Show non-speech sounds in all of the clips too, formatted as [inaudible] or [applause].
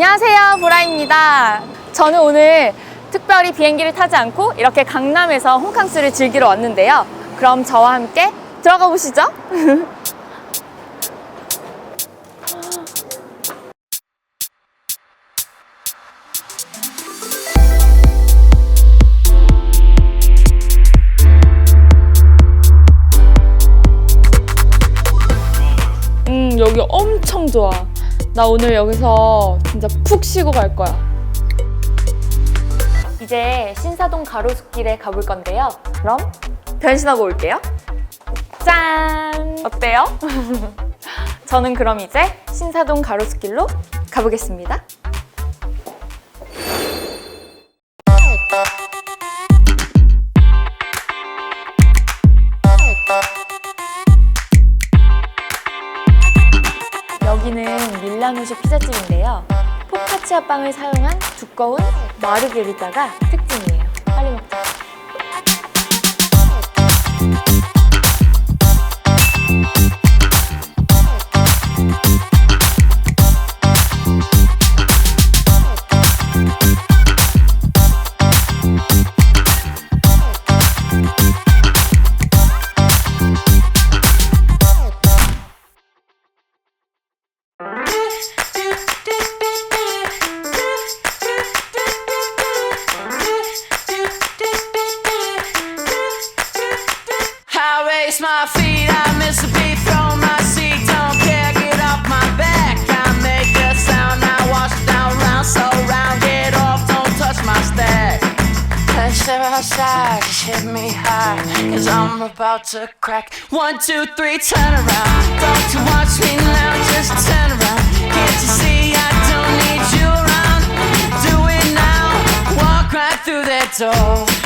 안녕하세요, 보라입니다. 저는 오늘 특별히 비행기를 타지 않고 이렇게 강남에서 홈캉스를 즐기러 왔는데요. 그럼 저와 함께 들어가 보시죠. [laughs] 음, 여기 엄청 좋아. 나 오늘 여기서 진짜 푹 쉬고 갈 거야. 이제 신사동 가로수길에 가볼 건데요. 그럼 변신하고 올게요. 짠! 어때요? [laughs] 저는 그럼 이제 신사동 가로수길로 가보겠습니다. 여기는 밀라노식 피자집인데요. 포카치아 빵을 사용한 두꺼운 마르게리타가 My feet, I miss a beat, throw my seat, don't care, get off my back. I make a sound, I wash down, round, so round, get off, don't touch my stack. Let's outside, just hit me high, cause I'm about to crack. One, two, three, turn around. Don't you watch me now, just turn around. Can't you see I don't need you around? Do it now, walk right through that door.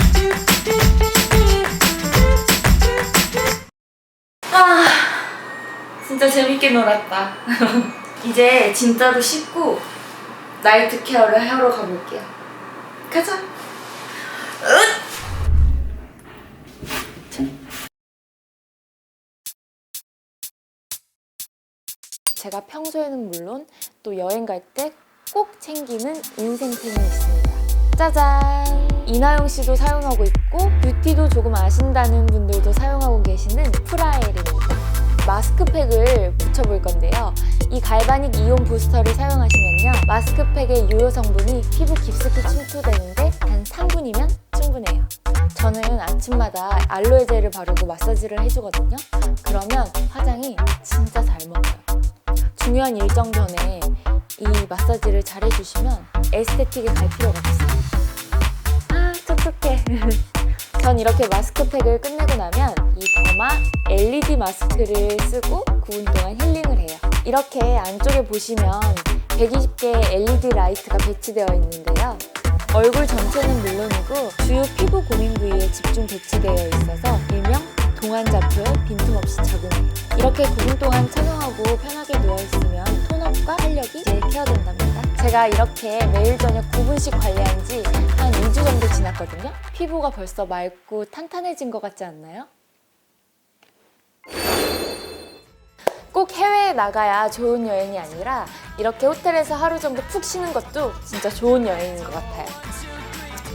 진짜 재밌게 놀았다. [laughs] 이제 진짜로 씻고 나이트 케어를 하러 가볼게요. 가자. 제가 평소에는 물론 또 여행 갈 때 꼭 챙기는 인생템이 있습니다. 짜잔! 이나영 씨도 사용하고 있고 뷰티도 조금 아신다는 분들도 사용하고 계시는 프라엘입니다. 마스크팩을 붙여볼 건데요. 이 갈바닉 이온 부스터를 사용하시면요. 마스크팩의 유효 성분이 피부 깊숙이 침투되는데 단 3분이면 충분해요. 저는 아침마다 알로에 젤을 바르고 마사지를 해주거든요. 그러면 화장이 진짜 잘 먹어요. 중요한 일정 전에 이 마사지를 잘 해주시면 에스테틱에 갈 필요가 없어요. 아, 촉촉해. 전 이렇게 마스크팩을 끝내고 나면 이 더마 LED 마스크를 쓰고 9분 동안 힐링을 해요. 이렇게 안쪽에 보시면 120개의 LED 라이트가 배치되어 있는데요. 얼굴 전체는 물론이고 주요 피부 고민 부위에 집중 배치되어 있어서 일명 동안자표에 빈틈없이 착용해요. 이렇게 9분 동안 착용하고 편하게 누워있으면 톤업과 활력이 제일 케어된답니다. 제가 이렇게 매일 저녁 9분씩 관리한 지 한 2주 정도 지났거든요. 피부가 벌써 맑고 탄탄해진 것 같지 않나요? 꼭 해외에 나가야 좋은 여행이 아니라 이렇게 호텔에서 하루 정도 푹 쉬는 것도 진짜 좋은 여행인 것 같아요.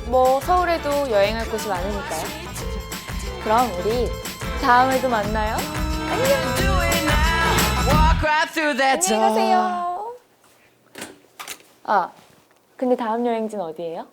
뭐 서울에도 여행할 곳이 많으니까요. 그럼 우리 다음에도 만나요. 안녕. 안녕히. 가세요. 아, 근데 다음 여행지는 어디예요?